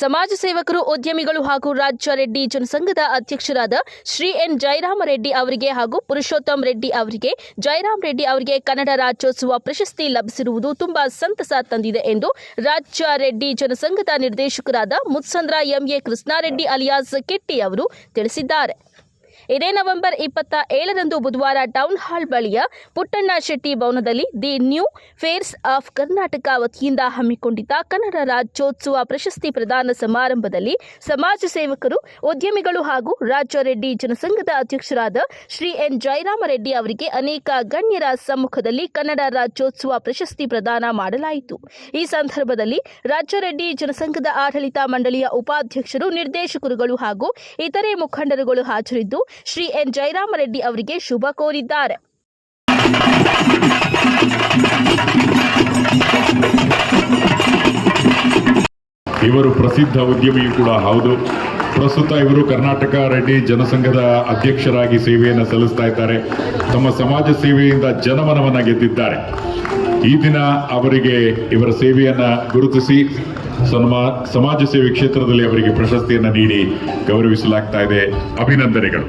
ಸಮಾಜ ಸೇವಕರು, ಉದ್ಯಮಿಗಳು ಹಾಗೂ ರಾಜ್ಯ ರೆಡ್ಡಿ ಜನಸಂಘದ ಅಧ್ಯಕ್ಷರಾದ ಶ್ರೀ ಎನ್. ಜಯರಾಮ ರೆಡ್ಡಿ ಅವರಿಗೆ ಹಾಗೂ ಪುರುಷೋತ್ತಮ್ ರೆಡ್ಡಿ ಅವರಿಗೆ ಜಯರಾಮ್ ರೆಡ್ಡಿ ಅವರಿಗೆ ಕನ್ನಡ ರಾಜ್ಯೋತ್ಸವ ಪ್ರಶಸ್ತಿ ಲಭಿಸಿರುವುದು ತುಂಬಾ ಸಂತಸ ತಂದಿದೆ ಎಂದು ರಾಜ್ಯ ರೆಡ್ಡಿ ಜನಸಂಘದ ನಿರ್ದೇಶಕರಾದ Muthsandra M A Krishnareddy alias Ketti ಅವರು ತಿಳಿಸಿದ್ದಾರೆ. ಇದೇ ನವೆಂಬರ್ ಇಪ್ಪತ್ತ ಏಳರಂದು ಬುಧವಾರ ಟೌನ್ ಹಾಲ್ ಬಳಿಯ ಪುಟ್ಟಣ್ಣ ಶೆಟ್ಟಿ ಭವನದಲ್ಲಿ the new fairs of Karnataka ವತಿಯಿಂದ ಹಮ್ಮಿಕೊಂಡಿದ್ದ ಕನ್ನಡ ರಾಜ್ಯೋತ್ಸವ ಪ್ರಶಸ್ತಿ ಪ್ರದಾನ ಸಮಾರಂಭದಲ್ಲಿ ಸಮಾಜ ಸೇವಕರು, ಉದ್ಯಮಿಗಳು ಹಾಗೂ ರಾಜ್ಯ ರೆಡ್ಡಿ ಜನಸಂಘದ ಅಧ್ಯಕ್ಷರಾದ ಶ್ರೀ ಎನ್ ಜಯರಾಮ ರೆಡ್ಡಿ ಅವರಿಗೆ ಅನೇಕ ಗಣ್ಯರ ಸಮ್ಮುಖದಲ್ಲಿ ಕನ್ನಡ ರಾಜ್ಯೋತ್ಸವ ಪ್ರಶಸ್ತಿ ಪ್ರದಾನ ಮಾಡಲಾಯಿತು. ಈ ಸಂದರ್ಭದಲ್ಲಿ ರಾಜ್ಯ ರೆಡ್ಡಿ ಜನಸಂಘದ ಆಡಳಿತ ಮಂಡಳಿಯ ಉಪಾಧ್ಯಕ್ಷರು, ನಿರ್ದೇಶಕರುಗಳು ಹಾಗೂ ಇತರೆ ಮುಖಂಡರುಗಳು ಹಾಜರಿದ್ದು ಶ್ರೀ ಎನ್. ಜಯರಾಮ ರೆಡ್ಡಿ ಅವರಿಗೆ ಶುಭ ಕೋರಿದ್ದಾರೆ. ಇವರು ಪ್ರಸಿದ್ಧ ಉದ್ಯಮಿಯೂ ಕೂಡ ಹೌದು. ಪ್ರಸ್ತುತ ಇವರು ಕರ್ನಾಟಕ ರೆಡ್ಡಿ ಜನಸಂಘದ ಅಧ್ಯಕ್ಷರಾಗಿ ಸೇವೆಯನ್ನು ಸಲ್ಲಿಸ್ತಾ ಇದ್ದಾರೆ. ತಮ್ಮ ಸಮಾಜ ಸೇವೆಯಿಂದ ಜನಮನವನ್ನು ಗೆದ್ದಿದ್ದಾರೆ. ಈ ದಿನ ಅವರಿಗೆ ಇವರ ಸೇವೆಯನ್ನ ಗುರುತಿಸಿ ಸನ್ಮಾ, ಸಮಾಜ ಸೇವೆ ಕ್ಷೇತ್ರದಲ್ಲಿ ಅವರಿಗೆ ಪ್ರಶಸ್ತಿಯನ್ನು ನೀಡಿ ಗೌರವಿಸಲಾಗ್ತಾ ಇದೆ. ಅಭಿನಂದನೆಗಳು.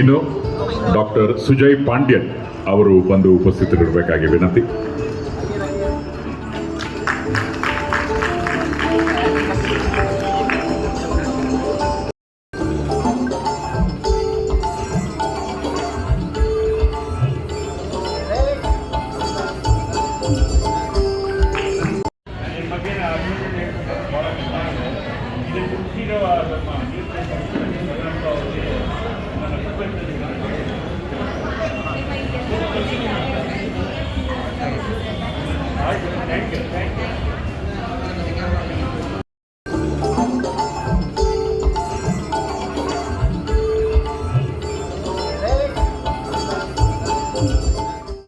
ಇನ್ನು ಡಾಕ್ಟರ್ ಸುಜಯ್ ಪಾಂಡ್ಯನ್ ಅವರು ಬಂದು ಉಪಸ್ಥಿತರಿರಬೇಕಾಗಿ ವಿನಂತಿ. ಕೃಷಿರವಾದ